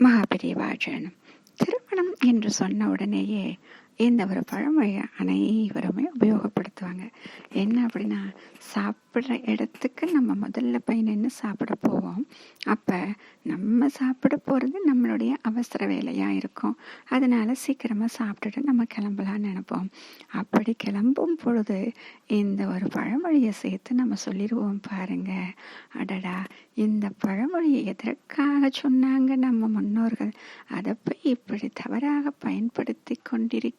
மகாபெரியவாஜனம் திருமணம் என்று சொன்ன உடனேயே இந்த ஒரு பழமொழியை அனைவருமே உபயோகப்படுத்துவாங்க. என்ன அப்படின்னா சாப்பிட்ற இடத்துக்கு நம்ம முதல்ல போய் நின்று சாப்பிட போவோம். அப்போ நம்ம சாப்பிட போகிறது நம்மளுடைய அவசர வேலையாக இருக்கும். அதனால் சீக்கிரமாக சாப்பிட்டுட்டு நம்ம கிளம்பலான்னு நினைப்போம். அப்படி கிளம்பும் பொழுது இந்த ஒரு பழமொழியை சேர்த்து நம்ம சொல்லிடுவோம் பாருங்க. அடடா இந்த பழமொழியை எதற்காக சொன்னாங்க நம்ம முன்னோர்கள்? அதை போய் இப்படி தவறாக பயன்படுத்தி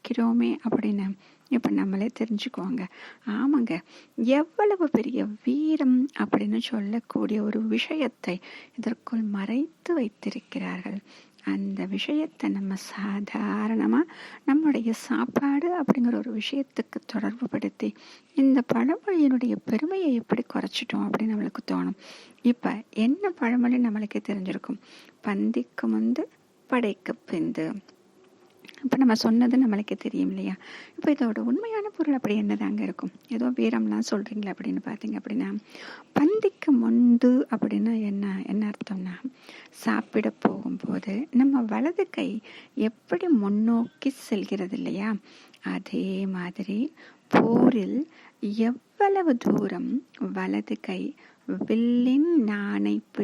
கொண்டிருக்கிறோமே அப்படின்னு இப்போ நம்மளே தெரிஞ்சுக்குவாங்க. ஆமாங்க. எவ்வளவு பெரிய வீரம் அப்படின்னு சொல்லக்கூடிய ஒரு விஷயத்தை இதற்குள் மறைத்து வைத்திருக்கிறார்கள். அந்த விஷயத்தை நம்ம சாதாரணமாக நம்முடைய சாப்பாடு அப்படிங்கிற ஒரு விஷயத்துக்கு தொடர்பு படுத்தி இந்த பழமொழியினுடைய பெருமையை எப்படி குறைச்சிட்டோம் அப்படின்னு நம்மளுக்கு தோணும். இப்போ என்ன பழமொழி நம்மளுக்கே தெரிஞ்சிருக்கும். பந்திக்கு முந்து படைக்கு பிந்து. இப்போ நம்ம சொன்னது நம்மளுக்கே தெரியும் இல்லையா? இப்போ இதோட உண்மையான பொருள் அப்படி என்னதாங்க இருக்கும்? ஏதோ வீரம்லாம் சொல்கிறீங்களா அப்படின்னு பார்த்தீங்க அப்படின்னா பந்திக்கு முந்து அப்படின்னா என்ன? என்ன அர்த்தம்னா சாப்பிட போகும்போது நம்ம வலது கை எப்படி முன்னோக்கி செல்கிறது இல்லையா? அதே மாதிரி போரில் எவ்வளவு தூரம் வலது கை வில்லின்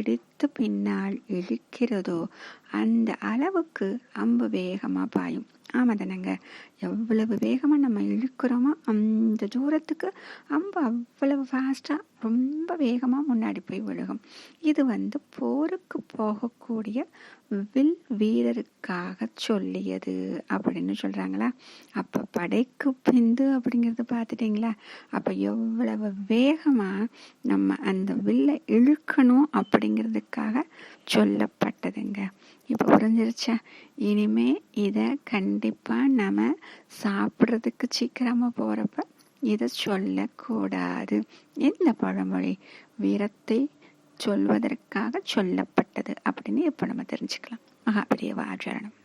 பிடித்து பின்னால் இழுக்கிறதோ அந்த அளவுக்கு அம்பு வேகமாக பாயும். ஆமாம் தானேங்க எவ்வளவு வேகமாக நம்ம இழுக்கிறோமோ அந்த தூரத்துக்கு அம்பு அவ்வளவு ஃபாஸ்ட்டாக ரொம்ப வேகமாக முன்னாடி போய் விழுகும். இது வந்து போருக்கு போகக்கூடிய வில் வீரருக்காக சொல்லியது அப்படின்னு சொல்கிறாங்களா அப்போ படைக்கு பிந்து அப்படிங்கிறது பார்த்துட்டிங்களா? அப்போ எவ்வளவு வேகமாக நம்ம அந்த வில்லை இழுக்கணும் அப்படிங்கிறதுக்காக சொல்லப்பட்டதுங்க. இப்போ புரிஞ்சிருச்சா? இனிமே இதை கண்டிப்பாக நம்ம சாப்பிட்றதுக்கு சீக்கிரமாக போகிறப்ப இதை சொல்லக்கூடாது. இந்த பழமொழி வீரத்தை சொல்வதற்காக சொல்லப்பட்டது அப்படின்னு இப்போ நம்ம தெரிஞ்சுக்கலாம். மகாபெரிய ஆச்சரணம்